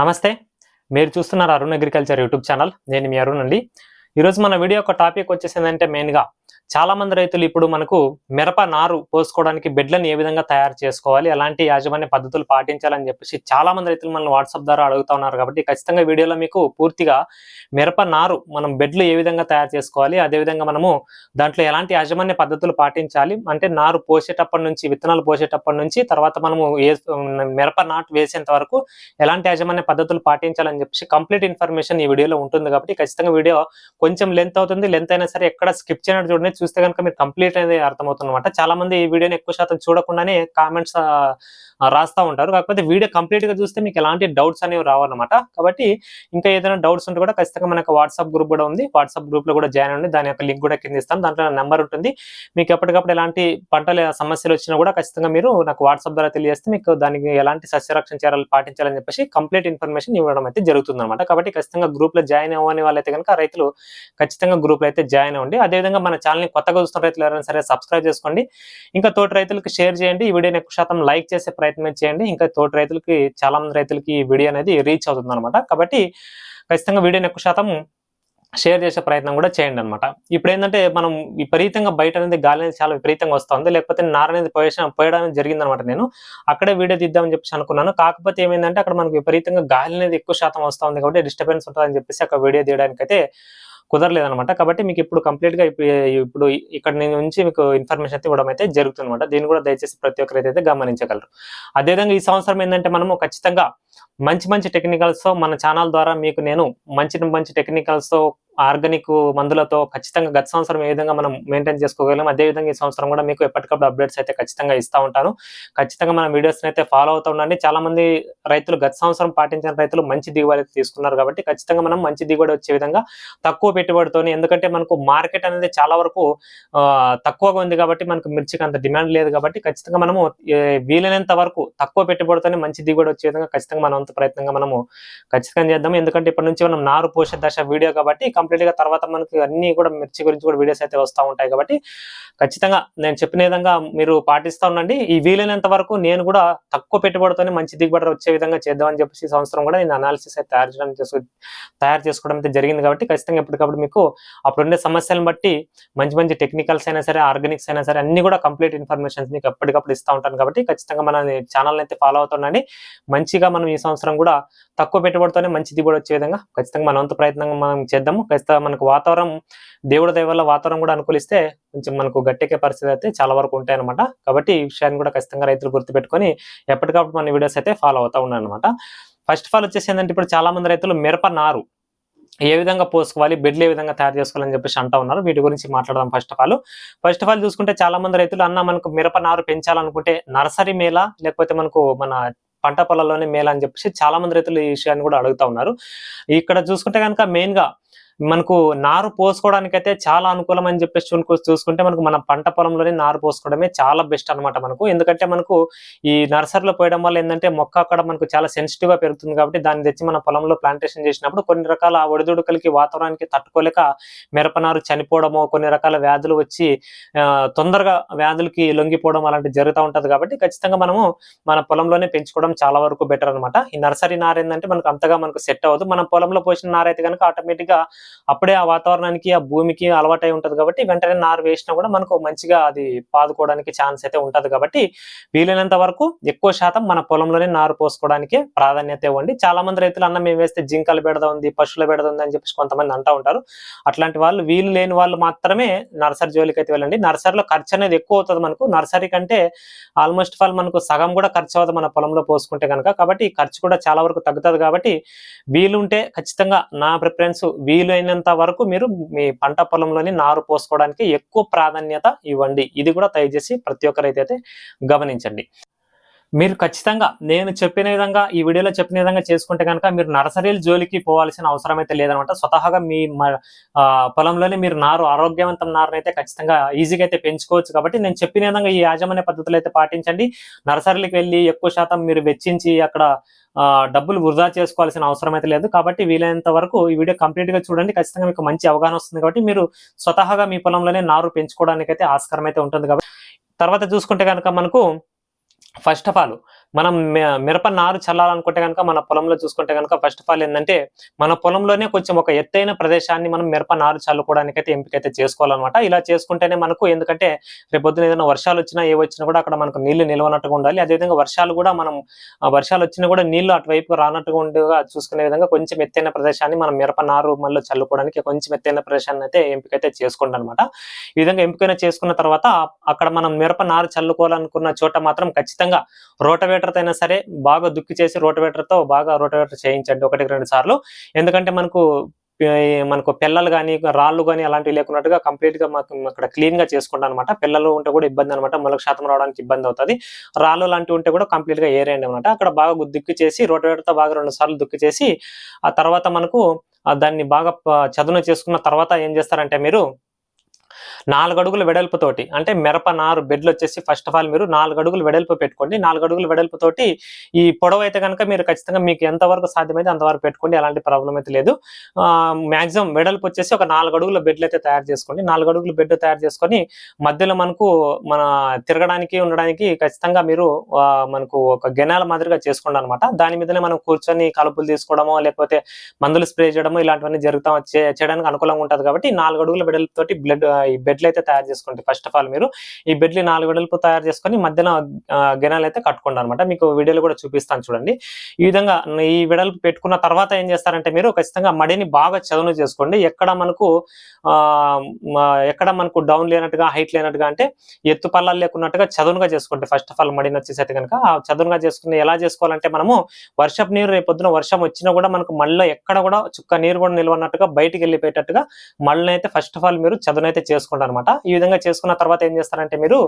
నమస్తే. మీరు చూస్తున్నారు అరుణ్ అగ్రికల్చర్ యూట్యూబ్ ఛానల్. నేను మీ అరుణ్ అండి. ఈరోజు మన వీడియో యొక్క టాపిక్ వచ్చేసి ఏంటంటే మెయిన్గా చాలా మంది రైతులు ఇప్పుడు మనకు మిరప నారు పోసుకోవడానికి బెడ్లను ఏ విధంగా తయారు చేసుకోవాలి ఎలాంటి యాజమాన్య పద్ధతులు పాటించాలని చెప్పేసి చాలా మంది రైతులు మనం వాట్సాప్ ద్వారా అడుగుతా ఉన్నారు కాబట్టి ఖచ్చితంగా వీడియోలో మీకు పూర్తిగా మిరప నారు మనం బెడ్లు ఏ విధంగా తయారు చేసుకోవాలి అదేవిధంగా మనము దాంట్లో ఎలాంటి యాజమాన్య పద్ధతులు పాటించాలి అంటే నారు పోసేటప్పటి నుంచి విత్తనాలు పోసేటప్పటి నుంచి తర్వాత మనము ఏ మిరప నాటు వేసేంత వరకు ఎలాంటి యాజమాన్య పద్ధతులు పాటించాలని చెప్పేసి కంప్లీట్ ఇన్ఫర్మేషన్ ఈ వీడియోలో ఉంటుంది కాబట్టి ఖచ్చితంగా వీడియో కొంచెం లెంత్ అవుతుంది లెంత్ అయినా సరే ఎక్కడ స్కిప్ చేయనట్టు చూడండి చూస్తే కనుక మీరు కంప్లీట్ అనేది అర్థమవుతుందన్నమాట. చాలా మంది ఈ వీడియోని ఎక్కువ శాతం చూడకుండానే కామెంట్స్ రాస్తా ఉంటారు. కాకపోతే వీడియో కంప్లీట్గా చూస్తే మీకు ఎలాంటి డౌట్స్ అనేవి రావాలన్నమాట కాబట్టి ఇంకా ఏదైనా డౌట్స్ ఉంటే కూడా ఖచ్చితంగా మనకు వాట్సాప్ గ్రూప్ కూడా ఉంది. వాట్సాప్ గ్రూప్లో కూడా జాయిన్ అవ్వండి. దాని యొక్క లింక్ కూడా కింద ఇస్తాను దాంట్లో నెంబర్ ఉంటుంది. మీకు ఎప్పటికప్పుడు ఎలాంటి పంటల సమస్యలు వచ్చినా కూడా ఖచ్చితంగా మీరు నాకు వాట్సాప్ ద్వారా తెలియజేస్తే మీకు దానికి ఎలాంటి సస్యరక్షణ చర్యలు పాటించాలని చెప్పేసి కంప్లీట్ ఇన్ఫర్మేషన్ ఇవ్వడం అయితే జరుగుతుంది అనమాట కాబట్టి ఖచ్చితంగా గ్రూప్లో జాయిన్ అవ్వని వాళ్ళైతే కనుక రైతులు ఖచ్చితంగా గ్రూప్లో అయితే జాయిన్ అవ్వండి. అదేవిధంగా మన ఛానల్ ఛానల్ని కొత్తగా చూస్తున్న రైతులు ఎవరైనా సరే సబ్స్క్రైబ్ చేసుకోండి. ఇంకా తోటి రైతులకు షేర్ చేయండి. ఈ వీడియోని ఎక్కువ శాతం లైక్ చేసే ప్రయత్నం చేయండి. ఇంకా తోటి రైతులకి చాలా మంది రైతులకి ఈ వీడియో అనేది రీచ్ అవుతుంది అనమాట కాబట్టి ఖచ్చితంగా వీడియోని ఎక్కువ శాతం షేర్ చేసే ప్రయత్నం కూడా చేయండి అనమాట ఇప్పుడు ఏంటంటే మనం విపరీతంగా బయట అనేది గాలి అనేది చాలా విపరీతంగా వస్తుంది. లేకపోతే నార అనేది పోయేసిన పోయడం జరిగిందనమాట నేను. అక్కడే వీడియో తీద్దామని చెప్పేసి అనుకున్నాను. కాకపోతే ఏమైందంటే అక్కడ మనకు విపరీతంగా గాలి అనేది ఎక్కువ శాతం వస్తుంది కాబట్టి డిస్టర్బెన్స్ ఉంటుందని చెప్పేసి అక్కడ వీడియో తీయడానికి అయితే కుదరలేదనమాట కాబట్టి మీకు ఇప్పుడు కంప్లీట్గా ఇప్పుడు ఇక్కడ నుంచి మీకు ఇన్ఫర్మేషన్ అయితే ఇవ్వడం అయితే జరుగుతుంది అనమాట దీన్ని కూడా దయచేసి ప్రతి ఒక్కరైతే అయితే గమనించగలరు. అదేవిధంగా ఈ సంవత్సరం ఏంటంటే మనము ఖచ్చితంగా మంచి మంచి టెక్నికల్స్తో మన ఛానల్ ద్వారా మీకు నేను మంచి మంచి టెక్నికల్స్తో ఆర్గానిక్ మందులతో ఖచ్చితంగా గత సంవత్సరం ఏ విధంగా మనం మెయింటైన్ చేసుకోగలం అదే విధంగా ఈ సంవత్సరం కూడా మీకు ఎప్పటికప్పుడు అప్డేట్స్ అయితే ఖచ్చితంగా ఇస్తా ఉంటాను. ఖచ్చితంగా మన వీడియోస్ అయితే ఫాలో అవుతూ ఉండండి. చాలా మంది రైతులు గత సంవత్సరం పాటించిన రైతులు మంచి దిగుబడి అయితే తీసుకున్నారు కాబట్టి ఖచ్చితంగా మనం మంచి దిగుబడి వచ్చే విధంగా తక్కువ పెట్టుబడితోని ఎందుకంటే మనకు మార్కెట్ అనేది చాలా వరకు తక్కువగా ఉంది కాబట్టి మనకు మిర్చికి అంత డిమాండ్ లేదు కాబట్టి ఖచ్చితంగా మనము వీలైనంత వరకు తక్కువ పెట్టుబడితోనే మంచి దిగుబడి వచ్చే విధంగా ఖచ్చితంగా మనం ప్రయత్నంగా మనము ఖచ్చితంగా చేద్దాం ఎందుకంటే ఇప్పటి నుంచి మనం నారు పోసే దశ వీడియో కాబట్టి కంప్లీట్గా తర్వాత మనకి అన్ని కూడా మిర్చి గురించి కూడా వీడియోస్ అయితే వస్తూ ఉంటాయి కాబట్టి ఖచ్చితంగా నేను చెప్పిన విధంగా మీరు పాటిస్తూ ఉండండి. ఈ వీలైనంత వరకు నేను కూడా తక్కువ పెట్టుబడితోనే మంచి దిగుబడి వచ్చే విధంగా చేద్దామని చెప్పేసి ఈ సంవత్సరం కూడా నేను అనాలిసిస్ అయితే తయారు చేయడం చేసు తయారు చేసుకోవడం అయితే జరిగింది కాబట్టి ఖచ్చితంగా ఎప్పటికప్పుడు మీకు అప్పుడుండే సమస్యలను బట్టి మంచి మంచి టెక్నికల్స్ అయినా సరే ఆర్గానిక్స్ అయినా సరే అన్ని కూడా కంప్లీట్ ఇన్ఫర్మేషన్స్ మీకు ఎప్పటికప్పుడు ఇస్తూ ఉంటాను కాబట్టి ఖచ్చితంగా మన ఛానల్ అయితే ఫాలో అవుతుండండి మంచిగా మనం ఈ సంవత్సరం కూడా తక్కువ పెట్టుబడితోనే మంచి దిగుబడి వచ్చే విధంగా ఖచ్చితంగా మన వంతు ప్రయత్నం మనం చేద్దాము. ఖచ్చితంగా మనకు వాతావరణం దేవుడి దయ వల్ల వాతావరణం కూడా అనుకూలిస్తే కొంచెం మనకు గట్టెక్కే పరిస్థితి అయితే చాలా వరకు ఉంటాయి అనమాట కాబట్టి ఈ విషయాన్ని కూడా ఖచ్చితంగా రైతులు గుర్తుపెట్టుకొని ఎప్పటికప్పుడు మన వీడియోస్ అయితే ఫాలో అవుతా ఉన్నాను అనమాట ఫస్ట్ ఆఫ్ ఆల్ వచ్చేసి ఏంటంటే ఇప్పుడు చాలా మంది రైతులు మిరప నారు ఏ విధంగా పోసుకోవాలి బెడ్లు ఏ విధంగా తయారు చేసుకోవాలని చెప్పేసి అంటా ఉన్నారు. వీటి గురించి మాట్లాడదాం first of all first of all చూసుకుంటే చాలా మంది రైతులు అన్న మనకు మిరప నారు పెంచాలనుకుంటే నర్సరీ మేళ లేకపోతే మనకు మన పంట పొలాల్లోనే మేళ అని చెప్పేసి చాలా మంది రైతులు ఈ విషయాన్ని కూడా అడుగుతా ఉన్నారు. ఇక్కడ చూసుకుంటే కనుక మెయిన్గా మనకు నారు పోసుకోవడానికి అయితే చాలా అనుకూలం అని చెప్పేసి చూసుకుంటే మనకు మన పంట పొలంలోనే నారు పోసుకోవడమే చాలా బెస్ట్ అన్నమాట మనకు. ఎందుకంటే మనకు ఈ నర్సరీలో పోయడం వల్ల ఏంటంటే మొక్క అక్కడ మనకు చాలా సెన్సిటివ్గా పెరుగుతుంది కాబట్టి దాన్ని తెచ్చి మన పొలంలో ప్లాంటేషన్ చేసినప్పుడు కొన్ని రకాల ఒడిదుడుకులకి వాతావరణానికి తట్టుకోలేక మిరపనారు చనిపోవడమో కొన్ని రకాల వ్యాధులు వచ్చి ఆ, తొందరగా వ్యాధులకి లొంగిపోవడం అలాంటివి జరుగుతూ ఉంటుంది కాబట్టి ఖచ్చితంగా మనము మన పొలంలోనే పెంచుకోవడం చాలా వరకు బెటర్ అన్నమాట. ఈ నర్సరీ నార ఏంటంటే మనకు అంతగా మనకు సెట్ అవ్వదు. మనం పొలంలో పోసిన నారైతే కనుక ఆటోమేటిక్గా అప్పుడే ఆ వాతావరణానికి ఆ భూమికి అలవాటై ఉంటుంది కాబట్టి వెంటనే నారు వేసినా కూడా మనకు మంచిగా అది పాదుకోవడానికి ఛాన్స్ అయితే ఉంటది కాబట్టి వీలైనంత వరకు ఎక్కువ శాతం మన పొలంలోనే నారు పోసుకోవడానికి ప్రాధాన్యత ఇవ్వండి. చాలా మంది రైతులు అన్న మేము వేస్తే జింకలు బెడద ఉంది పశువుల బెడద ఉంది అని చెప్పేసి కొంతమంది అంటా ఉంటారు. అట్లాంటి వాళ్ళు వీలు లేని వాళ్ళు మాత్రమే నర్సరీ జోలికి అయితే వెళ్ళండి. నర్సరీలో ఖర్చు అనేది ఎక్కువ అవుతుంది మనకు. నర్సరీ కంటే ఆల్మోస్ట్ ఫాల్ మనకు సగం కూడా ఖర్చు అవుతుంది మన పొలంలో పోసుకుంటే కనుక కాబట్టి ఖర్చు కూడా చాలా వరకు తగ్గుతుంది కాబట్టి వీలుంటే ఖచ్చితంగా నా ప్రిఫరెన్స్ వీలు వీలైనంత వరకు మీరు మీ పంట పొలంలోని నారు పోసుకోవడానికి ఎక్కువ ప్రాధాన్యత ఇవ్వండి. ఇది కూడా దయచేసి ప్రతి ఒక్కరైతే గమనించండి. మీరు ఖచ్చితంగా నేను చెప్పిన విధంగా ఈ వీడియోలో చెప్పిన విధంగా చేసుకుంటే కనుక మీరు నర్సరీల జోలికి పోవాల్సిన అవసరం అయితే లేదనమాట. స్వతహాగా మీ మ- ఆ, పొలంలోనే మీరు నారు ఆరోగ్యవంతం నారుని అయితే ఖచ్చితంగా ఈజీగా అయితే పెంచుకోవచ్చు. కాబట్టి నేను చెప్పిన విధంగా ఈ యాజమాన్య పద్ధతులు అయితే పాటించండి. నర్సరీలకు వెళ్ళి ఎక్కువ శాతం మీరు వెచ్చించి అక్కడ డబ్బులు వృధా చేసుకోవాల్సిన అవసరం అయితే లేదు. కాబట్టి వీలైనంత వరకు ఈ వీడియో కంప్లీట్గా చూడండి. ఖచ్చితంగా మీకు మంచి అవగాహన వస్తుంది కాబట్టి మీరు స్వతహాగా మీ పొలంలోనే నారు పెంచుకోవడానికి అయితే ఆస్కారం అయితే ఉంటుంది. కాబట్టి తర్వాత చూసుకుంటే కనుక మనకు ఫస్ట్ ఆఫ్ ఆల్ మనం మిరప నారు చల్లాలనుకుంటే కనుక మన పొలంలో చూసుకుంటే కనుక ఫస్ట్ ఆఫ్ ఆల్ ఏంటంటే మన పొలంలోనే కొంచెం ఒక ఎత్తైన ప్రదేశాన్ని మనం మిరప నారు చల్లుకోవడానికి అయితే ఎంపిక అయితే చేసుకోవాలన్నమాట. ఇలా చేసుకుంటేనే మనకు ఎందుకంటే రేపొద్దున ఏదైనా వర్షాలు వచ్చినా ఏ వచ్చినా కూడా అక్కడ మనకు నీళ్ళు నిలవనట్టుగా ఉండాలి. అదేవిధంగా వర్షాలు కూడా మనం వర్షాలు వచ్చినా కూడా నీళ్ళు అటువైపు రానట్టుగా ఉండగా చూసుకునే విధంగా కొంచెం ఎత్తైన ప్రదేశాన్ని మనం మిరప నారు మళ్ళీ చల్లుకోవడానికి కొంచెం ఎత్తైన ప్రదేశాన్ని అయితే ఎంపిక అయితే చేసుకోండి అనమాట ఈ విధంగా ఎంపికైన చేసుకున్న తర్వాత అక్కడ మనం మిరప నారు చల్లుకోవాలనుకున్న చోట మాత్రం ఖచ్చితంగా రోటవేటర్తో అయినా సరే బాగా దుక్కి చేసి రోటవేటర్తో బాగా రోటవేటర్ చేయించండి ఒకటి రెండు సార్లు. ఎందుకంటే మనకు మనకు పిల్లలు కానీ రాళ్ళు కానీ అలాంటివి లేకున్నట్టుగా కంప్లీట్గా మాకు అక్కడ క్లీన్గా చేసుకుంటాం అనమాట పిల్లలు ఉంటే కూడా ఇబ్బంది అనమాట మొలక శాతం రావడానికి ఇబ్బంది అవుతుంది. రాళ్ళు లాంటివి ఉంటే కూడా కంప్లీట్గా ఏరేయండి అనమాట అక్కడ బాగా దుక్కి చేసి రోటవేటర్తో బాగా రెండు సార్లు దుక్కి చేసి ఆ తర్వాత మనకు దాన్ని బాగా చదును చేసుకున్న తర్వాత ఏం చేస్తారంటే మీరు నాలుగు అడుగుల వెడల్పుతోటి అంటే మిరప నారు బెడ్లు వచ్చేసి ఫస్ట్ ఆఫ్ ఆల్ మీరు నాలుగు అడుగులు వెడల్పు పెట్టుకోండి. నాలుగు అడుగుల వెడల్పుతోటి ఈ పొడవు అయితే కనుక మీరు ఖచ్చితంగా మీకు ఎంతవరకు సాధ్యమైతే అంతవరకు పెట్టుకోండి. ఎలాంటి ప్రాబ్లం అయితే లేదు. మాక్సిమం వెడల్పు వచ్చేసి ఒక నాలుగు అడుగుల బెడ్లు అయితే తయారు చేసుకోండి. నాలుగు అడుగుల బెడ్ తయారు చేసుకొని మధ్యలో మనకు మన తిరగడానికి ఉండడానికి ఖచ్చితంగా మీరు ఆ, మనకు ఒక గెనాల మాదిరిగా చేసుకోండి అనమాట దాని మీదనే మనం కూర్చొని కలుపులు తీసుకోవడమో లేకపోతే మందులు స్ప్రే చేయడమో ఇలాంటివన్నీ జరుగుతాం చేయడానికి అనుకూలంగా ఉంటుంది కాబట్టి నాలుగు అడుగుల వెడల్పుతోటి బ్లడ్ ఈ బెడ్లు అయితే తయారు చేసుకోండి ఫస్ట్ ఆఫ్ ఆల్ మీరు ఈ బెడ్లు నాలుగు వెడల్పు తయారు చేసుకొని మధ్యన గెనాలు అయితే కట్టుకోండి అనమాట మీకు వీడియోలో కూడా చూపిస్తాను చూడండి. ఈ విధంగా ఈ వెడల్పు పెట్టుకున్న తర్వాత ఏం చేస్తారంటే మీరు ఖచ్చితంగా మడిని బాగా చదును చేసుకోండి. ఎక్కడ మనకు ఆ ఎక్కడ మనకు డౌన్ లేనట్టుగా హైట్ లేనట్టుగా అంటే ఎత్తు పల్లాలు లేకున్నట్టుగా చదునుగా చేసుకోండి. ఫస్ట్ ఆఫ్ ఆల్ మడిని వచ్చేసరికి కనుక ఆ చదునుగా చేసుకుని ఎలా చేసుకోవాలంటే మనము వర్షపు నీరు రేపు పొద్దున వర్షం వచ్చినా కూడా మనకు మళ్ళీ ఎక్కడ కూడా చుక్క నీరు కూడా నిల్వన్నట్టుగా బయటికి వెళ్ళిపోయేటట్టుగా మళ్ళీ అయితే ఫస్ట్ ఆఫ్ ఆల్ మీరు చదునైతే చేసుకోండి. చేసుకుంటారు అనమాట ఈ విధంగా చేసుకున్న తర్వాత ఏం చేస్తారంటే మీరు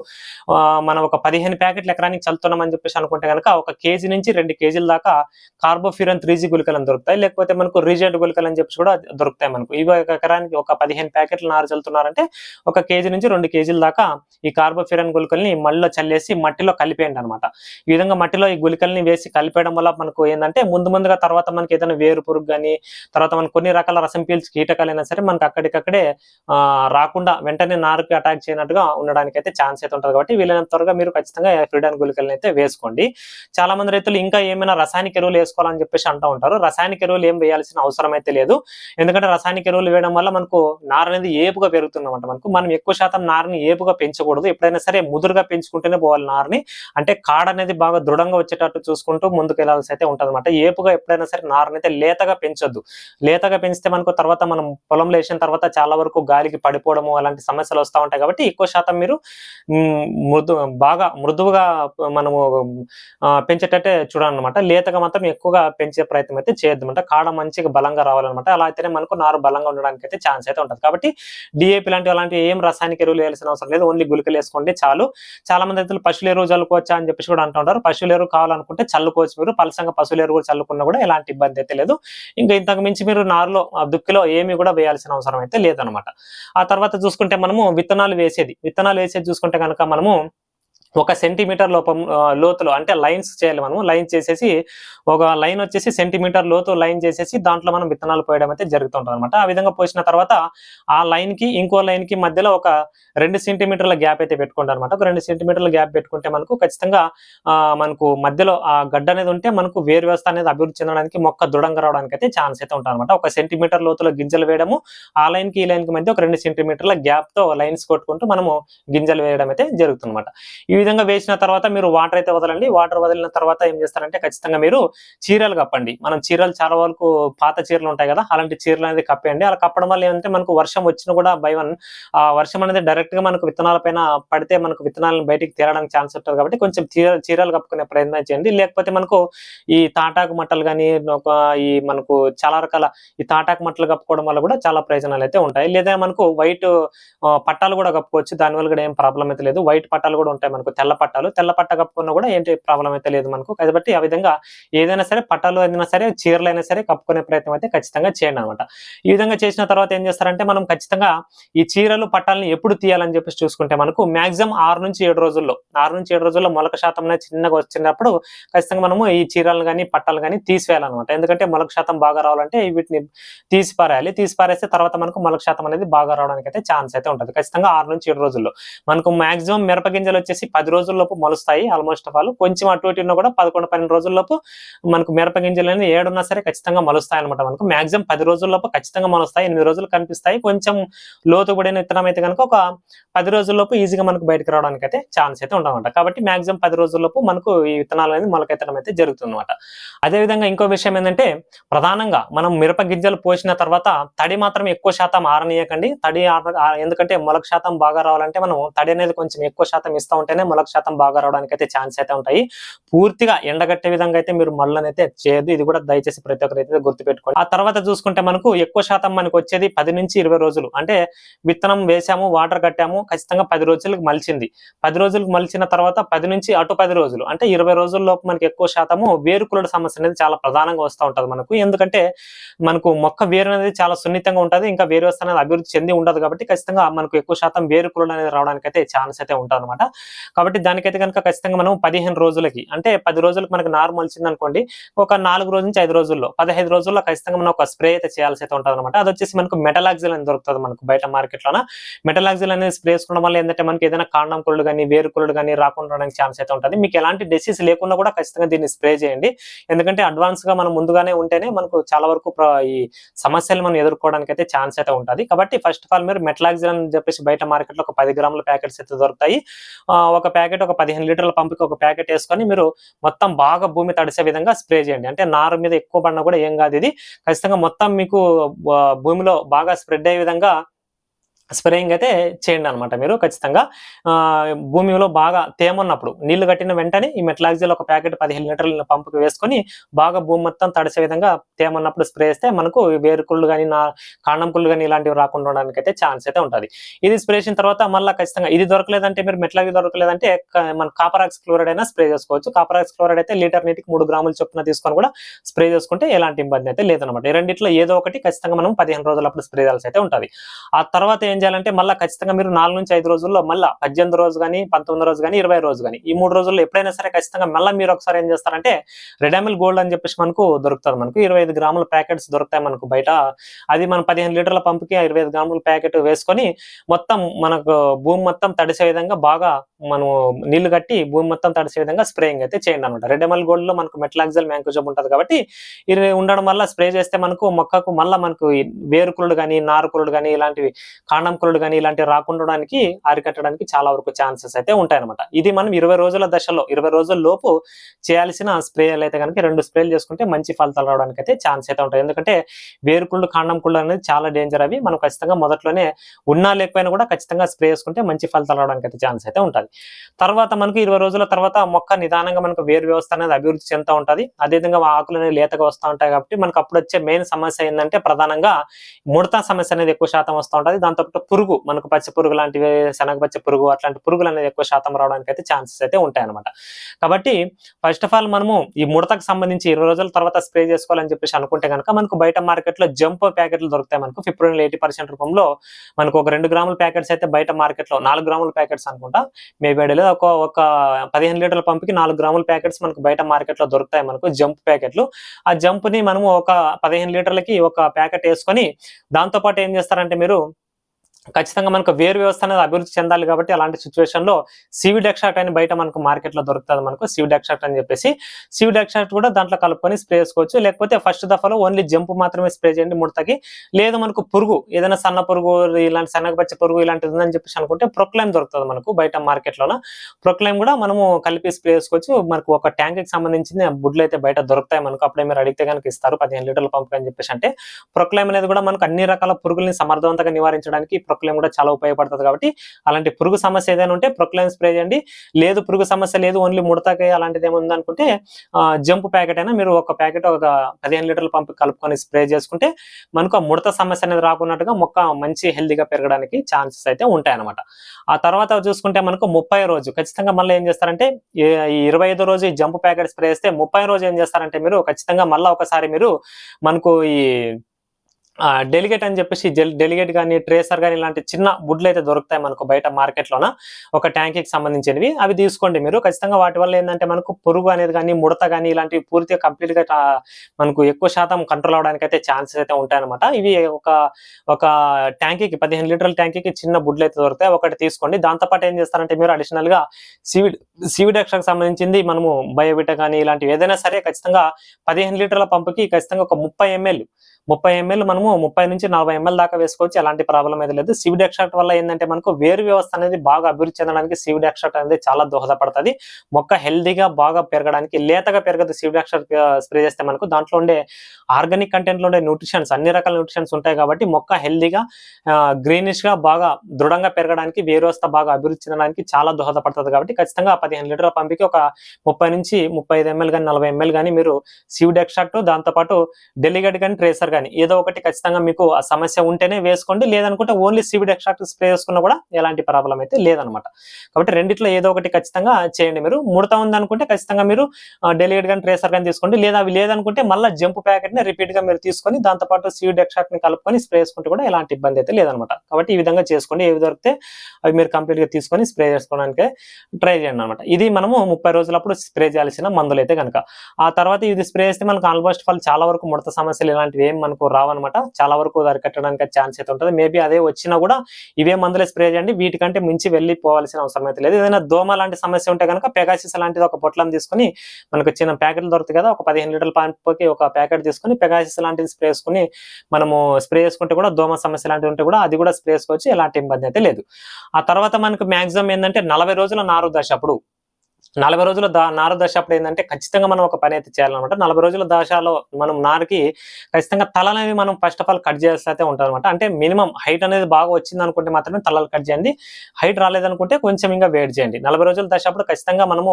ఆ, మనం ఒక పదిహేను ప్యాకెట్లు ఎకరానికి చల్లుతున్నామని చెప్పేసి అనుకుంటే కనుక ఒక కేజీ నుంచి రెండు కేజీల దాకా కార్బోఫ్యూరన్ త్రీ జీ గుళికలు దొరుకుతాయి. లేకపోతే మనకు రీజెంట్ గులికలు అని చెప్పి కూడా దొరుకుతాయి మనకు. ఇవి ఒక ఎకరానికి ఒక పదిహేను ప్యాకెట్లు నారు చల్లుతున్నారంటే ఒక కేజీ నుంచి రెండు కేజీల దాకా ఈ కార్బోఫ్యూరన్ గుళికల్ని మళ్ళీ చల్లేసి మట్టిలో కలిపేయండి అనమాట ఈ విధంగా మట్టిలో ఈ గులికల్ని వేసి కలిపేయడం వల్ల మనకు ఏంటంటే ముందు ముందుగా తర్వాత మనకి ఏదైనా వేరు పురుగు కానీ తర్వాత మనకు కొన్ని రకాల రసం పీల్చి కీటకాలైనా సరే మనకు అక్కడికక్కడే రాకుండా వెంటనే నారుకి అటాక్ చేయనట్టుగా ఉండడానికి అయితే ఛాన్స్ అయితే ఉంటుంది. కాబట్టి వీలైనంత త్వరగా మీరు ఖచ్చితంగా ఫ్రీడాన్ గుళికల్ని అయితే వేసుకోండి. చాలా మంది రైతులు ఇంకా ఏమైనా రసాయనిక ఎరువులు వేసుకోవాలని చెప్పేసి అంటూ ఉంటారు. రసాయనిక ఎరువులు ఏం వేయాల్సిన అవసరం అయితే లేదు. ఎందుకంటే రసాయనిక ఎరువులు వేయడం వల్ల మనకు నార అనేది ఏపుగా పెరుగుతుందన్నమాట. మనకు మనం ఎక్కువ శాతం నారుని ఏపుగా పెంచకూడదు. ఎప్పుడైనా సరే ముదురుగా పెంచుకుంటేనే పోవాలి నారుని. అంటే కాడ అనేది బాగా దృఢంగా వచ్చేటట్టు చూసుకుంటూ ముందుకు వెళ్ళాల్సి అయితే ఉంటుంది అనమాట ఏపుగా ఎప్పుడైనా సరే నారుని అయితే లేతగా పెంచొద్దు. లేతగా పెంచితే మనకు తర్వాత మనం పొలంలో వేసిన తర్వాత చాలా వరకు గాలికి పడిపోవడము అలాంటి సమస్యలు వస్తూ ఉంటాయి కాబట్టి ఎక్కువ శాతం మీరు మృదు బాగా మృదువుగా మనము పెంచేటట్టే చూడాలన్నమాట. లేతగా మాత్రం ఎక్కువగా పెంచే ప్రయత్నం అయితే చేయొద్దు కాడ మంచిగా బలంగా రావాలన్నమాట. అలా అయితేనే మనకు నారు బలంగా ఉండడానికి అయితే ఛాన్స్ అయితే ఉంటుంది. కాబట్టి డిఏపి లాంటి అలాంటి ఏం రసాయనిక ఎరువులు వేయాల్సిన అవసరం లేదు. ఓన్లీ గుళికలు వేసుకోండి చాలు. చాలా మంది రైతులు పశువుల ఎరువు చల్లుకోవచ్చా అని చెప్పేసి కూడా అంటుంటారు పశువుల ఎరువు కావాలనుకుంటే చల్లుకోవచ్చు మీరు. పలసంగా పశువుల ఎరువు కూడా చల్లుకున్నా కూడా ఎలాంటి ఇబ్బంది అయితే లేదు. ఇంకా ఇంతకు మించి మీరు నారులో ఆ దుక్కిలో ఏమి కూడా వేయాల్సిన అవసరం అయితే లేదనమాట ఆ తర్వాత చూసుకుంటే మనము విత్తనాలు వేసేది. విత్తనాలు వేసేది చూసుకుంటే కనుక మనము ఒక సెంటీమీటర్ లోపం లోతులో అంటే లైన్స్ చేయాలి మనం లైన్ చేసేసి ఒక లైన్ వచ్చేసి సెంటీమీటర్ లోతు లైన్ చేసేసి దాంట్లో మనం విత్తనాలు పోయడం అయితే జరుగుతుంటుంది అనమాట ఆ విధంగా పోసిన తర్వాత ఆ లైన్కి ఇంకో లైన్కి మధ్యలో ఒక రెండు సెంటీమీటర్ల గ్యాప్ అయితే పెట్టుకుంటాం అనమాట ఒక రెండు సెంటీమీటర్ల గ్యాప్ పెట్టుకుంటే మనకు ఖచ్చితంగా ఆ, మనకు మధ్యలో ఆ గడ్డ అనేది ఉంటే మనకు వేరు వ్యవస్థ అనేది అభివృద్ధి చెందడానికి మొక్క దృఢంగా రావడానికి అయితే ఛాన్స్ అయితే ఉంటుంది అనమాట ఒక సెంటీమీటర్ లోతులో గింజలు వేయడము ఆ లైన్కి ఈ లైన్కి మధ్య ఒక రెండు సెంటీమీటర్ల గ్యాప్తో లైన్స్ కొట్టుకుంటూ మనము గింజలు వేయడం అయితే జరుగుతుంది అనమాట ఈ విధంగా వేసిన తర్వాత మీరు వాటర్ అయితే వదలండి. వాటర్ వదిలిన తర్వాత ఏం చేస్తారంటే ఖచ్చితంగా మీరు చీరలు కప్పండి. మనం చీరలు చాలా వరకు పాత చీరలు ఉంటాయి కదా అలాంటి చీరలు అనేది కప్పేయండి. అలా కప్పడం వల్ల ఏంటంటే మనకు వర్షం వచ్చినా కూడా బై వన్ ఆ వర్షం అనేది డైరెక్ట్గా మనకు విత్తనాల పైన పడితే మనకు విత్తనాలను బయటికి తేరడానికి ఛాన్స్ ఉంటుంది కాబట్టి కొంచెం చీరలు కప్పుకునే ప్రయత్నం చేయండి. లేకపోతే మనకు ఈ తాటాకు మట్టలు కానీ ఒక ఈ మనకు చాలా రకాల ఈ తాటాకు మట్టలు కప్పుకోవడం వల్ల కూడా చాలా ప్రయోజనాలు అయితే ఉంటాయి. లేదా మనకు వైట్ పట్టాలు కూడా కప్పుకోవచ్చు. దానివల్ల కూడా ఏం ప్రాబ్లం అయితే లేదు. వైట్ పట్టాలు కూడా ఉంటాయి మనకు. తెల్ల పట్టాలు. తెల్ల పట్ట కప్పుకున్నా కూడా ఏంటి ప్రాబ్లం అయితే లేదు మనకు. కాబట్టి ఆ విధంగా ఏదైనా సరే పట్టాలు అయినా సరే చీరలు అయినా సరే కప్పుకునే ప్రయత్నం అయితే ఖచ్చితంగా చేయండి అనమాట ఈ విధంగా చేసిన తర్వాత ఏం చేస్తారంటే మనం ఖచ్చితంగా ఈ చీరలు పట్టాలని ఎప్పుడు తీయాలని చెప్పేసి చూసుకుంటే మనకు మాక్సిమం ఆరు నుంచి ఏడు రోజుల్లో ఆరు నుంచి ఏడు రోజుల్లో మొలక శాతం చిన్నగా వచ్చినప్పుడు ఖచ్చితంగా మనము ఈ చీరలు కానీ పట్టాలు కానీ తీసివేయాలన్నమాట. ఎందుకంటే మొలక శాతం బాగా రావాలంటే వీటిని తీసి పారేయాలి తీసి పారేస్తే తర్వాత మనకు మొలక శాతం అనేది బాగా రావడానికి అయితే ఛాన్స్ అయితే ఉంటుంది. ఖచ్చితంగా ఆరు నుంచి ఏడు రోజుల్లో. మనకు మాక్సిమం మిరప గింజలు వచ్చేసి పది రోజుల్లోపు మొలుస్తాయి ఆల్మోస్ట్ ఆఫ్ ఆల్ కొంచెం అటు ఇటు ఉన్నా కూడా పదకొండు పన్నెండు రోజుల్లోపు మనకు మిరప గింజలు అనేది ఏడున్నా సరే ఖచ్చితంగా మొలుస్తాయి అనమాట మనకు. మాక్సిమం పది రోజుల్లోపు ఖచ్చితంగా మొలుస్తాయి ఎనిమిది రోజులు కనిపిస్తాయి. కొంచెం లోతు పడిన విత్తనం అయితే కనుక ఒక పది రోజుల్లోపు ఈజీగా మనకు బయటకు రావడానికి అయితే ఛాన్స్ అయితే ఉండదన్నమాట. కాబట్టి మాక్సిమం పది రోజుల్లోపు మనకు ఈ విత్తనాలు అనేది మొలకెత్తడం అయితే జరుగుతుంది అనమాట అదేవిధంగా ఇంకో విషయం ఏంటంటే ప్రధానంగా మనం మిరప గింజలు పోసిన తర్వాత తడి మాత్రం ఎక్కువ శాతం ఆరనీయకండి. తడి ఆర- ఎందుకంటే మొలక శాతం బాగా రావాలంటే మనం తడి అనేది కొంచెం ఎక్కువ శాతం ఇస్తూ ఉంటేనే మొలక శాతం బాగా రావడానికి అయితే ఛాన్స్ అయితే ఉంటాయి. పూర్తిగా ఎండగట్టే విధంగా అయితే మీరు మళ్ళీ అయితే చేయదు ఇది కూడా దయచేసి ప్రతి ఒక్కరు అయితే గుర్తుపెట్టుకోండి. ఆ తర్వాత చూసుకుంటే మనకు ఎక్కువ శాతం మనకు వచ్చేది పది నుంచి ఇరవై రోజులు. అంటే విత్తనం వేసాము వాటర్ కట్టాము ఖచ్చితంగా పది రోజులకు మలిచింది. పది రోజులకు మలిచిన తర్వాత పది నుంచి అటు పది రోజులు. అంటే ఇరవై రోజుల్లోపు మనకి ఎక్కువ శాతము వేరుకులుడు సమస్య అనేది చాలా ప్రధానంగా వస్తూ ఉంటుంది మనకు. ఎందుకంటే మనకు మొక్క వేరు అనేది చాలా సున్నితంగా ఉంటుంది. ఇంకా వేరు వ్యవస్థ అనేది అభివృద్ధి చెంది ఉండదు కాబట్టి ఖచ్చితంగా మనకు ఎక్కువ శాతం వేరుకులుడు అనేది రావడానికి అయితే ఛాన్స్ అయితే ఉంటుంది అనమాట కాబట్టి దానికైతే కనుక ఖచ్చితంగా మనం పదిహేను రోజులకి అంటే పది రోజులకు మనకి నార్మల్ మొలిచింది అనుకోండి ఒక నాలుగు రోజుల నుంచి ఐదు రోజుల్లో పదహైదు రోజుల్లో ఖచ్చితంగా మనం ఒక స్ప్రే అయితే చేయాల్సి అయితే ఉంటుంది అనమాట అది వచ్చేసి మనకు మెటలాక్సిల్ అని దొరుకుతుంది మనకు బయట మార్కెట్లోన. మెటలాక్సిల్ అనేది స్ప్రే చేసుకోవడం వల్ల ఏంటంటే మనకి ఏదైనా కాండం కుళ్ళు కానీ వేరు కుళ్ళు కానీ రాకుండా ఉండడానికి ఛాన్స్ అయితే ఉంటుంది. మీకు ఎలాంటి డిసీజ్ లేకుండా కూడా ఖచ్చితంగా దీన్ని స్ప్రే చేయండి. ఎందుకంటే అడ్వాన్స్గా మనం ముందుగానే ఉంటేనే మనకు చాలా వరకు ఈ సమస్యలు మనం ఎదుర్కోవడానికి అయితే ఛాన్స్ అయితే ఉంటుంది. కాబట్టి ఫస్ట్ ఆఫ్ ఆల్ మీరు మెటలాక్సిల్ అని చెప్పేసి బయట మార్కెట్లో ఒక పది గ్రాముల ప్యాకెట్స్ అయితే దొరుకుతాయి. ఒక ఒక ప్యాకెట్ ఒక పదిహేను లీటర్ల పంపుకి ఒక ప్యాకెట్ వేసుకొని మీరు మొత్తం బాగా భూమి తడిసే విధంగా స్ప్రే చేయండి. అంటే నారు మీద ఎక్కువ పడినా కూడా ఏం కాదు ఇది. ఖచ్చితంగా మొత్తం మీకు భూమిలో బాగా స్ప్రెడ్ అయ్యే విధంగా స్ప్రేయింగ్ అయితే చేయండి అనమాట మీరు ఖచ్చితంగా. భూమిలో బాగా తేమ ఉన్నప్పుడు నీళ్ళు కట్టిన వెంటనే ఈ మెట్లాక్జిల్ ఒక ప్యాకెట్ పదిహేను లీటర్ల పంపుకి వేసుకొని బాగా భూమి మొత్తం తడిసే విధంగా తేమ ఉన్నప్పుడు స్ప్రే చేస్తే మనకు వేరుకుళ్ళు కానీ నా కాండం కుళ్ళు కానీ ఇలాంటివి రాకుండా ఉండడానికి అయితే ఛాన్స్ అయితే ఉంటుంది. ఇది స్ప్రే చేసిన తర్వాత మళ్ళీ ఖచ్చితంగా ఇది దొరకలేదంటే మీరు మెట్లాగి దొరకలేదంటే మన కాపరాక్స్ క్లోరైడ్ అయినా స్ప్రే చేసుకోవచ్చు. కాపరాక్స్ క్లోరైడ్ అయితే లీటర్ నీటికి మూడు గ్రాముల చొప్పున తీసుకొని కూడా స్ప్రే చేసుకుంటే ఎలాంటి ఇబ్బంది అయితే లేదనమాట రెండింటిలో రెండిట్లో ఏదో ఒకటి ఖచ్చితంగా మనం పదిహేను రోజులప్పుడు స్ప్రే చేయాల్సి అయితే ఉంటుంది. ఆ తర్వాత ఏం చేయాలంటే మళ్ళీ ఖచ్చితంగా మీరు నాలుగు నుంచి ఐదు రోజుల్లో మళ్ళీ పద్దెనిమిది రోజు కానీ పంతొమ్మిది రోజు కానీ ఇరవై రోజు కానీ ఈ మూడు రోజుల్లో ఎప్పుడైనా సరే ఖచ్చితంగా మళ్ళీ మీరు ఒకసారి ఏం చేస్తారంటే రెడామిల్ గోల్డ్ అని చెప్పేసి మనకు దొరుకుతుంది మనకు. ఇరవై ఐదు గ్రాముల ప్యాకెట్స్ దొరుకుతాయి మనకు బయట. అది మనం పదిహేను లీటర్ల పంపుకి ఇరవై ఐదు గ్రాముల ప్యాకెట్ వేసుకొని మొత్తం మనకు భూమి మొత్తం తడిసే విధంగా బాగా మనం నీళ్ళు కట్టి భూమి మొత్తం తడిసే విధంగా స్ప్రేయింగ్ అయితే చేయండి అనమాట రెడెమల్ గోల్డ్లో మనకు మెట్లాక్జల్ మ్యాంకోజబ్ ఉంటుంది కాబట్టి ఇది ఉండడం వల్ల స్ప్రే చేస్తే మనకు మొక్కకు మళ్ళీ మనకు వేరుకులుడు కానీ నారుకులుడు కానీ ఇలాంటివి కాండం కులుడు కానీ ఇలాంటివి రాకుండా ఉండడానికి అరికట్టడానికి చాలా వరకు ఛాన్సెస్ అయితే ఉంటాయి అనమాట ఇది మనం ఇరవై రోజుల దశలో ఇరవై రోజుల లోపు చేయాల్సిన స్ప్రేలు అయితే కనుక రెండు స్ప్రేలు చేసుకుంటే మంచి ఫలితాలు రావడానికి అయితే ఛాన్స్ అయితే ఉంటాయి. ఎందుకంటే వేరుకుళ్ళు కాండం కుళ్ళు అనేది చాలా డేంజర్ అవి. మనం ఖచ్చితంగా మొదట్లోనే ఉన్నా లేకపోయినా కూడా ఖచ్చితంగా స్ప్రే చేసుకుంటే మంచి ఫలితాలు రావడానికి అయితే ఛాన్స్ అయితే ఉంటుంది తర్వాత మనకు ఇరవై రోజుల తర్వాత మొక్క నిదానంగా మనకు వేరు వ్యవస్థ అనేది అభివృద్ధి చెందుతూ ఉంటుంది. అదేవిధంగా ఆకులు అనేవి లేతగా వస్తూ ఉంటాయి కాబట్టి మనకు అప్పుడు వచ్చే మెయిన్ సమస్య ఏంటంటే ప్రధానంగా ముడత సమస్య అనేది ఎక్కువ శాతం వస్తూ ఉంటుంది. దాంతో పురుగు మనకు పచ్చ పురుగు లాంటివి శనగపచ్చ పురుగు అట్లాంటి పురుగులు అనేది ఎక్కువ శాతం రావడానికి అయితే ఛాన్సెస్ అయితే ఉంటాయన్నమాట. కాబట్టి ఫస్ట్ ఆఫ్ ఆల్ మనము ఈ ముడతకు సంబంధించి ఇరవై రోజుల తర్వాత స్ప్రే చేసుకోవాలని చెప్పేసి అనుకుంటే కనుక మనకు బయట మార్కెట్లో జంప్ ప్యాకెట్లు దొరుకుతాయి మనకు. ఫిఫ్టీన్ ఎయిటీ పర్సెంట్ రూపంలో మనకు ఒక రెండు గ్రాముల ప్యాకెట్స్ అయితే బయట మార్కెట్లో నాలుగు గ్రాముల ప్యాకెట్స్ అనుకుంటా. మేబీ ఐడియా ఒక ఒక పదిహేను లీటర్ల పంపుకి నాలుగు గ్రాముల ప్యాకెట్స్ మనకు బయట మార్కెట్లో దొరుకుతాయి మనకు జంప్ ప్యాకెట్లు. ఆ జంప్ని మనము ఒక పదిహేను లీటర్లకి ఒక ప్యాకెట్ వేసుకొని దాంతో పాటు ఏం చేస్తారంటే మీరు ఖచ్చితంగా మనకు వేరు వ్యవస్థ అనేది అభివృద్ధి చెందాలి కాబట్టి అలాంటి సిచ్యువేషన్లో లో డెక్షాట్ అని బయట మనకు మార్కెట్లో దొరుకుతుంది మనకు సివి డెక్షాట్ అని చెప్పేసి. సివి డెక్షాట్ కూడా దాంట్లో కలుపుకొని స్ప్రే చేసుకోవచ్చు. లేకపోతే ఫస్ట్ దఫాలో ఓన్లీ జంప్ మాత్రమే స్ప్రే చేయండి ముడతకి. లేదు మనకు పురుగు ఏదైనా సన్న పురుగు ఇలాంటి సన్నగపచ్చ పురుగు ఇలాంటిది ఉందని చెప్పేసి అనుకుంటే ప్రొక్లైమ్ దొరుకుతుంది మనకు బయట మార్కెట్ లోన. ప్రొక్లైమ్ కూడా మనము కలిపి స్ప్రే చేసుకోవచ్చు. మనకు ఒక ట్యాంక్కి సంబంధించిన బుడ్లు అయితే బయట దొరుకుతాయి మనకు. అప్పుడే మీరు అడిగితే కనుక ఇస్తారు. పదిహేను లీటర్ల పంపు అని చెప్పేసి అంటే ప్రొక్లైమ్ అనేది కూడా మనకు అన్ని రకాల పురుగుల్ని సమర్థవంతంగా నివారించడానికి ప్రొక్లేమ్ కూడా చాలా ఉపయోగపడుతుంది కాబట్టి అలాంటి పురుగు సమస్య ఏదైనా ఉంటే ప్రొక్లేమ్ స్ప్రే చేయండి. లేదు పురుగు సమస్య లేదు ఓన్లీ ముడతకాయ అలాంటిది ఏముంది అనుకుంటే జంప్ ప్యాకెట్ అయినా మీరు ఒక ప్యాకెట్ ఒక పదిహేను లీటర్ల పంపు కలుపుకొని స్ప్రే చేసుకుంటే మనకు ఆ ముడత సమస్య అనేది రాకున్నట్టుగా మొక్క మంచి హెల్దీగా పెరగడానికి ఛాన్సెస్ అయితే ఉంటాయన్నమాట. ఆ తర్వాత చూసుకుంటే మనకు ముప్పై రోజు ఖచ్చితంగా మళ్ళీ ఏం చేస్తారంటే ఈ ఇరవై ఐదో రోజు ఈ జంప్ ప్యాకెట్ స్ప్రే చేస్తే ముప్పై రోజు ఏం చేస్తారంటే మీరు ఖచ్చితంగా మళ్ళీ ఒకసారి మీరు మనకు ఈ డెలిగేట్ అని చెప్పేసి డెలిగేట్ కానీ ట్రేసర్ కానీ ఇలాంటి చిన్న బుడ్లు అయితే దొరుకుతాయి మనకు బయట మార్కెట్లోన. ఒక ట్యాంకీకి సంబంధించినవి. అవి తీసుకోండి మీరు. ఖచ్చితంగా వాటి వల్ల ఏంటంటే మనకు పురుగు అనేది కానీ ముడత కానీ ఇలాంటివి పూర్తిగా కంప్లీట్గా మనకు ఎక్కువ శాతం కంట్రోల్ అవడానికి అయితే ఛాన్సెస్ అయితే ఉంటాయన్నమాట. ఇవి ఒక ఒక ట్యాంకీకి పదిహేను లీటర్ల ట్యాంకీకి చిన్న బుడ్లు అయితే దొరుకుతాయి. ఒకటి తీసుకోండి. దాంతోపాటు ఏం చేస్తారంటే మీరు అడిషనల్గా సివిడ్ సివిడ్ ఎక్స్ట్రాకి సంబంధించింది మనము బయోబిట కానీ ఇలాంటివి ఏదైనా సరే ఖచ్చితంగా పదిహేను లీటర్ల పంపుకి ఖచ్చితంగా ఒక ముప్పై ఎంఎల్ ముప్పై ఎంఎల్ మనము ముప్పై నుంచి నలభై ఎంఎల్ దాకా వేసుకోవచ్చు ఎలాంటి ప్రాబ్లం అయితే లేదు. సివిడ్ ఎక్స్ట్రాక్ట్ వల్ల ఏంటంటే మనకు వేరు వ్యవస్థ అనేది బాగా అభివృద్ధి చెందడానికి సివిడ్ ఎక్స్ట్రాక్ట్ అనేది చాలా దోహదపడుతుంది. మొక్క హెల్దీగా బాగా పెరగడానికి లేతగా పెరగదు సివిడ్ ఎక్స్ట్రాక్ట్ స్ప్రే చేస్తే మనకు. దాంట్లో ఉండే ఆర్గానిక్ కంటెంట్లో ఉండే న్యూట్రిషన్స్ అన్ని రకాల న్యూట్రిషన్స్ ఉంటాయి కాబట్టి మొక్క హెల్దీగా గ్రీనిష్గా బాగా దృఢంగా పెరగడానికి వేరు వ్యవస్థ బాగా అభివృద్ధి చెందడానికి చాలా దోహదపడుతుంది కాబట్టి ఖచ్చితంగా పదిహేను లీటర్ల పంపికి ఒక ముప్పై నుంచి ముప్పై ఐదు ఎంఎల్ కానీ నలభై ఎంఎల్ కానీ మీరు సివిడ్ ఎక్స్ట్రాక్ట్ దాంతోపాటు డెలిగేట్ కానీ ట్రేసర్ కానీ ఏదో ఒకటి ఖచ్చితంగా మీకు ఆ సమస్య ఉంటేనే వేసుకోండి. లేదనుకుంటే ఓన్లీ సివిడ్ ఎక్స్ట్రాక్ట్ స్ప్రే చేసుకున్నా కూడా ఎలాంటి ప్రాబ్లం అయితే లేదనమాట. కాబట్టి రెండిట్లో ఏదో ఒకటి ఖచ్చితంగా చేయండి మీరు. ముడత ఉంది అనుకుంటే ఖచ్చితంగా మీరు డెలిగేట్ కానీ ట్రేసర్ కానీ తీసుకోండి. లేదా అవి లేదనుకుంటే మళ్ళీ జంప్ ప్యాకెట్ని రిపీట్గా మీరు తీసుకొని దాంతోపాటు సీడ్ ఎక్స్ట్రాక్ట్ని కలుపుకొని స్ప్రే చేసుకుంటే కూడా ఎలాంటి ఇబ్బంది అయితే లేదనమాట. కాబట్టి ఈ విధంగా చేసుకోండి. ఏవి దొరికితే అవి మీరు కంప్లీట్గా తీసుకొని స్ప్రే చేసుకోవడానికి ట్రై చేయండి అనమాట. ఇది మనము ముప్పై రోజులప్పుడు స్ప్రే చేయాల్సిన మందులు అయితే కనుక ఆ తర్వాత ఇది స్ప్రే చేస్తే మనకు ఆల్మోస్ట్ ఫాల్ చాలా వరకు ముడత సమస్యలు ఇలాంటివి ఏం మనకు రావన్నమాట. చాలా వరకు అరికట్టడానికి ఛాన్స్ అయితే ఉంటుంది. మేబీ అదే వచ్చినా కూడా ఇవే మందులే స్ప్రే చేయండి. వీటికంటే మించి వెళ్ళిపోవాల్సిన అవసరం అయితే లేదు. ఏదైనా దోమ లాంటి సమస్య ఉంటే కనుక పెగాసిస్ లాంటిది ఒక పొట్లం తీసుకొని మనకు చిన్న ప్యాకెట్లు దొరుకుతాయి కదా ఒక పదిహేను లీటర్ల పంపుకి ఒక ప్యాకెట్ తీసుకొని పెగాసిస్ లాంటిది స్ప్రే చేసుకుని మనము స్ప్రే చేసుకుంటే కూడా దోమ సమస్య లాంటివి ఉంటే కూడా అది కూడా స్ప్రే చేసుకోవచ్చు. ఎలాంటి ఇబ్బంది అయితే లేదు. ఆ తర్వాత మనకు మాక్సిమం ఏంటంటే నలభై రోజుల నారు దశ అప్పుడు. నలభై రోజుల దా నారు దశ అప్పుడు ఏంటంటే ఖచ్చితంగా మనం ఒక పని అయితే చేయాలన్నమాట. నలభై రోజుల దశలో మనం నారుకి ఖచ్చితంగా తల మనం ఫస్ట్ ఆఫ్ ఆల్ కట్ చేయాల్సి అయితే ఉంటుంది అనమాట అంటే మినిమం హైట్ అనేది బాగా వచ్చింది అనుకుంటే మాత్రమే తలలు కట్ చేయండి. హైట్ రాలేదనుకుంటే కొంచెం ఇంకా వెయిట్ చేయండి. నలభై రోజుల దశ అప్పుడు ఖచ్చితంగా మనము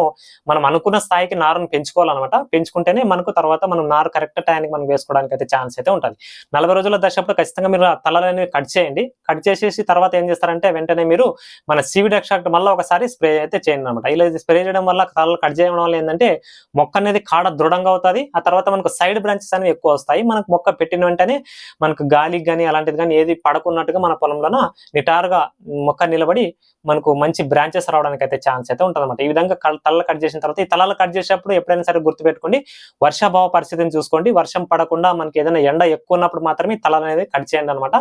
మనం అనుకున్న స్థాయికి నారును పెంచుకోవాలన్నమాట. పెంచుకుంటేనే మనకు తర్వాత మనం నారు కరెక్ట్ టైంకి మనం వేసుకోవడానికి అయితే ఛాన్స్ అయితే ఉంటుంది. నలభై రోజుల దశ అప్పుడు ఖచ్చితంగా మీరు తలలు అనేవి కట్ చేయండి. కట్ చేసేసి తర్వాత ఏం చేస్తారంటే వెంటనే మీరు మన సివిడ్ ఎక్స్ట్రాక్ట్ మళ్ళీ ఒకసారి స్ప్రే అయితే చేయండి అనమాట ఇలా స్ప్రే చేయడం వల్ల తలలు కట్ చేయడం వల్ల ఏంటంటే మొక్క అనేది కాడ దృఢంగా అవుతుంది. ఆ తర్వాత మనకు సైడ్ బ్రాంచెస్ అనేవి ఎక్కువ వస్తాయి. మనకు మొక్క పెట్టిన వెంటనే మనకు గాలికి కానీ అలాంటిది కానీ ఏది పడకున్నట్టుగా మన పొలంలోన నిటారుగా మొక్క నిలబడి మనకు మంచి బ్రాంచెస్ రావడానికి అయితే ఛాన్స్ అయితే ఉంటుంది అనమాట ఈ విధంగా తలలు కట్ చేసిన తర్వాత ఈ తలలు కట్ చేసేటప్పుడు ఎప్పుడైనా సరే గుర్తుపెట్టుకోండి. వర్షాభావ పరిస్థితిని చూసుకోండి. వర్షం పడకుండా మనకి ఏదైనా ఎండ ఎక్కువ ఉన్నప్పుడు మాత్రమే తలలు అనేది కట్ చేయండి అనమాట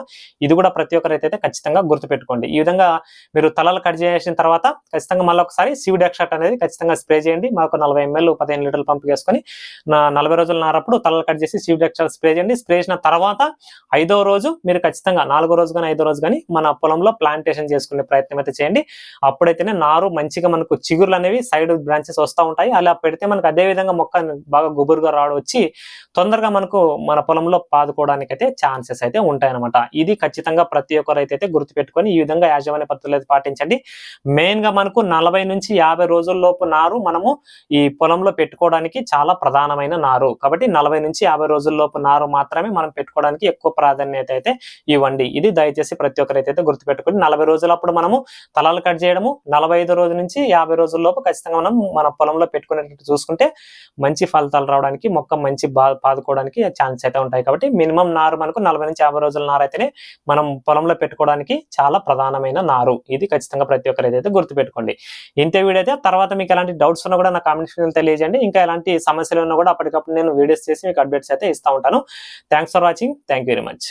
ఇది కూడా ప్రతి ఒక్కరైతే అయితే ఖచ్చితంగా గుర్తుపెట్టుకోండి. ఈ విధంగా మీరు తలలు కట్ చేసిన తర్వాత ఖచ్చితంగా మళ్ళీ ఒకసారి సివిడ్ ఎక్స్ట్రాక్ట్ అనేది ఖచ్చితంగా స్ప్రే చేయండి. మాకు నలభై ఎంఎల్ పదిహేను లీటర్లు పంపు చేసుకొని నా నలభై రోజులు నారప్పుడు తలలు కట్ చేసి సివిడ్ ఎక్స్ట్రాక్ట్ స్ప్రే చేయండి. స్ప్రే చేసిన తర్వాత ఐదో రోజు మీరు ఖచ్చితంగా నాలుగో రోజు కానీ ఐదో రోజు కానీ మన పొలంలో ప్లాంటేషన్ చేసుకునే ప్రయత్నం అయితే చేయండి. అప్పుడైతేనే నారు మంచిగా మనకు చిగురులు అనేవి సైడ్ బ్రాంచెస్ వస్తూ ఉంటాయి. అలా పెడితే మనకు అదే విధంగా మొక్క బాగా గుబురుగా రావడం వచ్చి తొందరగా మనకు మన పొలంలో పాదుకోవడానికి అయితే ఛాన్సెస్ అయితే ఉంటాయన్నమాట. ఇది ఖచ్చితంగా ప్రతి ఒక్కరు అయితే గుర్తుపెట్టుకొని ఈ విధంగా యాజమాన్య పద్ధతులు అయితే పాటించండి. మెయిన్గా మనకు నలభై నుంచి యాభై రోజుల లోపు నారు మనము ఈ పొలంలో పెట్టుకోవడానికి చాలా ప్రధానమైన నారు. కాబట్టి నలభై నుంచి యాభై రోజుల్లోపు నారు మాత్రమే మనం పెట్టుకోవడానికి ఎక్కువ ప్రాధాన్యత అయితే ఇవ్వండి. ఇది దయచేసి ప్రతి ఒక్కరైతే అయితే గుర్తుపెట్టుకొని నలభై రోజులప్పుడు మనము తలాలు కట్ చేయడము నలభై ఐదు రోజుల నుంచి యాభై రోజుల్లోపు ఖచ్చితంగా మనం మన పొలంలో పెట్టుకునేటట్టు చూసుకుంటే మంచి ఫలితాలు రావడానికి మొక్క మంచి బా పాదుకోవడానికి ఛాన్స్ అయితే ఉంటాయి. కాబట్టి మినిమం నారు మనకు నలభై నుంచి యాభై రోజుల నారు అయితేనే మనం పొలంలో పెట్టుకోవడానికి చాలా ప్రధానమైన నారు. ఇది ఖచ్చితంగా ప్రతి ఒక్కరైతే అయితే గుర్తుపెట్టుకోండి. ఇంతే వీడియో అయితే తర్వాత మీకు ఎలాంటి డౌట్స్ ఉన్నా కూడా నా కామెంట్ సెక్షన్ తెలియజేయండి. ఇంకా ఎలాంటి సమస్యలు ఉన్నా కూడా అప్పటికప్పుడు నేను వీడియోస్ చేసి మీకు అప్డేట్స్ అయితే ఇస్తా ఉంటాను. Thanks for watching thank very much